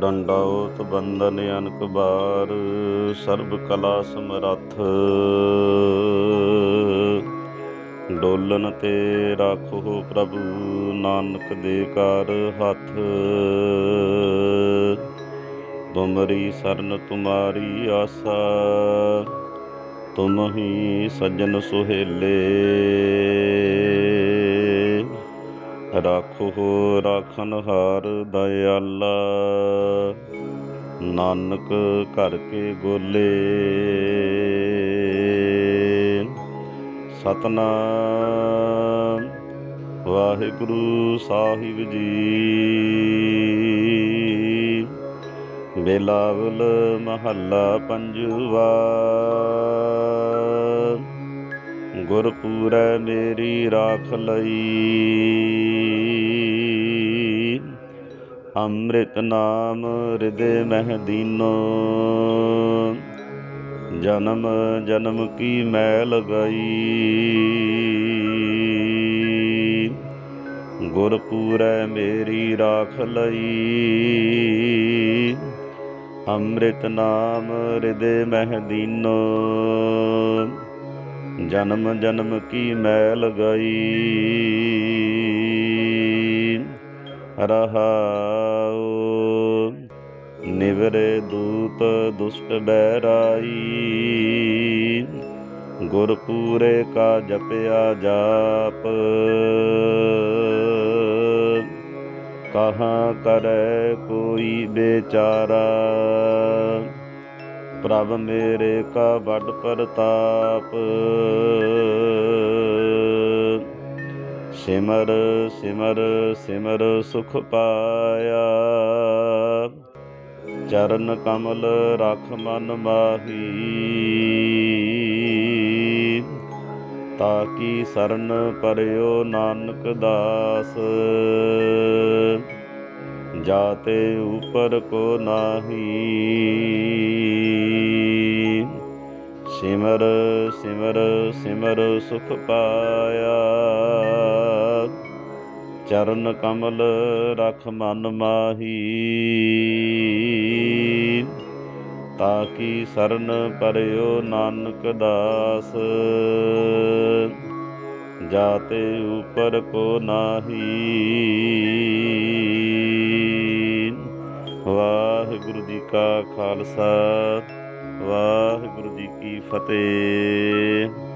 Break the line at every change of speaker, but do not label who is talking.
ਡੰਡਾਉਤ ਬੰਦਨ ਅਨਕ ਬਾਰ, ਸਰਬ ਕਲਾ ਸਮਰੱਥ। ਡੋਲਨ ਤੇ ਰਾਖੋ ਪ੍ਰਭੂ ਨਾਨਕ ਦੇ ਕਰ ਹੱਥ। ਤੁਮਰੀ ਸਰਨ ਤੁਮਾਰੀ ਆਸਾ, ਤੁਮ ਹੀ ਸੱਜਣ ਸੁਹੇਲੇ। ਰਾਖੋ ਰਾਖਨ ਹਾਰ ਦਇਆਲਾ। ਨਾਨਕ ਘਰ ਕੇ ਗੋਲੇ। ਸਤਨਾਮ। ਵਾਹਿਗੁਰੂ ਸਾਹਿਬ ਜੀ। ਬੇਲਾਵਲ ਮਹੱਲਾ ਪੰਜਵਾ। ਗੁਰਪੂਰੈ ਮੇਰੀ ਰਾਖ ਲਈ। ਅੰਮ੍ਰਿਤ ਨਾਮ ਹਿਰਦੇ ਮਹਿ ਦੀਨੋ। ਜਨਮ ਜਨਮ ਕੀ ਮੈਂ ਲਗਾਈ। ਗੁਰਪੂਰੈ ਮੇਰੀ ਰਾਖ ਲਈ। ਅੰਮ੍ਰਿਤ ਨਾਮ ਹਿਰਦੇ ਮਹਿ ਦੀਨੋ। ਜਨਮ ਜਨਮ ਕੀ ਮੈਲ ਗਈ। ਰਹਾਉ। ਨਿਵਰੇ ਦੂਤ ਦੁਸ਼ਟ ਬੈਰਾਈ ਗੁਰਪੂਰੇ ਕਾ ਜਪਿਆ ਜਾਪ। ਕਹਾ ਕਰੈ ਕੋਈ ਬੇਚਾਰਾ। ਪ੍ਰਭ ਮੇਰੇ ਕਾ ਵੱਡ ਪ੍ਰਤਾਪ। ਸਿਮਰ ਸਿਮਰ ਸਿਮਰ ਸੁਖ ਪਾਇਆ। ਚਰਨ ਕਮਲ ਰਖ ਮਨ ਮਾਹੀ। ਤਾਕੀ ਸਰਨ ਪਰਿਓ ਨਾਨਕ ਦਾਸ। ਜਾਤੇ ਉਪਰ ਕੋ ਨਾਹੀ। ਸਿਮਰ ਸਿਮਰ ਸਿਮਰ ਸੁਖ ਪਾਇਆ। ਚਰਨ ਕਮਲ ਰਖ ਮਨ ਮਾਹੀ। ਤਾਂ ਤਾਕੀ ਸਰਨ ਪਰਿਓ ਨਾਨਕ ਦਾਸ। ਜਾਤੇ ਉਪਰ ਕੋ ਨਾਹੀ। ਵਾਹਿਗੁਰੂ ਜੀ ਕਾ ਖਾਲਸਾ। ਵਾਹਿਗੁਰੂ ਜੀ ਕੀ ਫਤਿਹ।